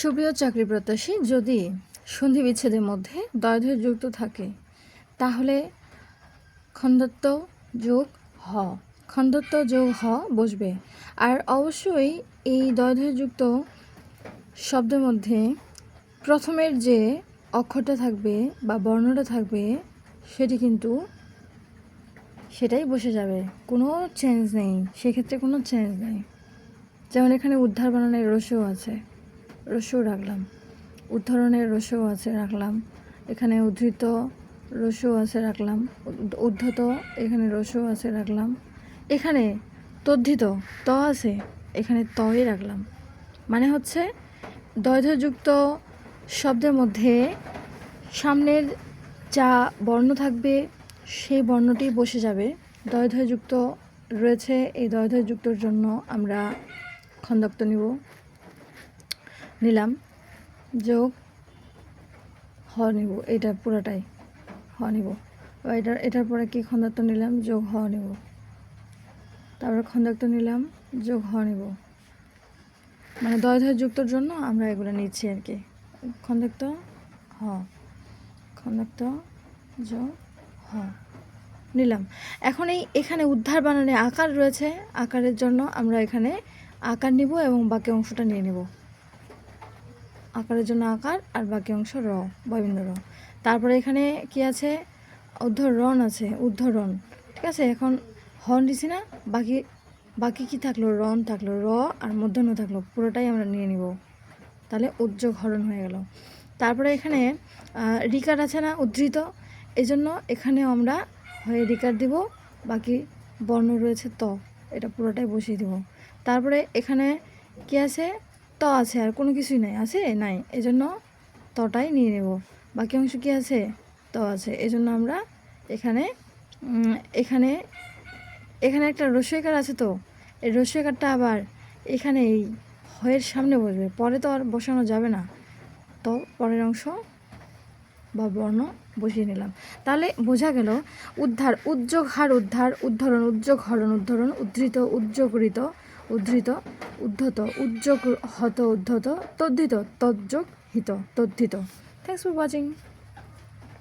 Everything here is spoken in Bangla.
সুপ্রিয় চাকরি প্রত্যাশী, যদি সন্ধি বিচ্ছেদের মধ্যে দয়ধর যুক্ত থাকে, তাহলে খন্দত্ব যোগ হ। খন্দত্ব যোগ হ বসবে। আর অবশ্যই এই দয়ধরযুক্ত শব্দের মধ্যে প্রথমের যে অক্ষরটা থাকবে বা বর্ণটা থাকবে, সেটি কিন্তু সেটাই বসে যাবে। কোনো চেঞ্জ নেই। সেক্ষেত্রে কোনো চেঞ্জ নেই। যেমন এখানে উদ্ধার বানানোর রসও আছে। রসও রাখলাম। উদ্ধরণের রসও আছে রাখলাম। এখানে উদ্ধৃত রসও আছে রাখলাম। উদ- উদ্ধত, এখানে রসও আছে রাখলাম। এখানে তদ্ধিত, ত আছে, এখানে তই রাখলাম। মানে হচ্ছে দৈর্ঘ্যযুক্ত শব্দের মধ্যে সামনের যা বর্ণ থাকবে, সেই বর্ণটি বসে যাবে। দৈর্ঘ্যযুক্ত রয়েছে, এই দৈর্ঘ্যযুক্তর জন্য আমরা খন্দক্ত নিব। নিলাম। যোগ, হ নিব। এটা পুরোটাই, হ নিব। এটার এটার পরে কি খন্দাক্ত নিলাম? যোগ, হ নিব। তারপরে খন্দাক্ত নিলাম, যোগ, হ নিব। মানে দয় দয় যুক্তর জন্য আমরা এগুলো নিচ্ছি আর কি। খন্দাক্ত হ। খন্দাক্ত যোগ, হ। নিলাম। এখন এই, এখানে উদ্ধার বানানে আকার রয়েছে। আকারের জন্য আমরা এখানে আকার নিব এবং বাকি অংশটা নিয়ে নেব। আকারের জন্য আকার আর বাকি অংশ র ববিন্দ র। তারপরে এখানে কি আছে? উদ্ধরণ আছে, উদ্ধরণ। ঠিক আছে? এখন হর্ন দিছি না, বাকি বাকি কি থাকল? রন থাকল, র আর মধ্যাহ্ন থাকল, পুরোটাই আমরা নিয়ে নিব। তাহলে উদ্যোগ হরণ হয়ে গেল। তারপরে এখানে রিকার আছে না, উদ্ধৃত। এই জন্য এখানে আমরা হয়ে রিকার দিব, বাকি বর্ণ রয়েছে ত। এটা পুরোটাই বসিয়ে দিব। তারপরে এখানে কি আছে? ত আছে, আর কোনো কিছুই নাই, আছে? নাই। এজন্য তটাই নিয়ে নেব। বাকি অংশ কি আছে? ত আছে। এজন্য আমরা এখানে এখানে এখানে একটা রসইকার আছে তো? এই রসইকারটা আবার এখানে এই হয়ের সামনে বসবে। পরে তো আর বসানো যাবে না। তো পরের অংশ বা বর্ণ বসিয়ে নিলাম। তাহলে বোঝা গেল, উদ্ধার, উদ্যোগ হার উদ্ধার, উদ্ধরণ, উদ্যোগ হরণ, উদ্ধরণ, উদ্ধৃত উদ্যোগৃত উদ্ধৃত উদ্ধত উদ্যোগ হত উদ্ধত তদ্ধিত তজ্যোগ হিত তদ্ধিত। Thanks for watching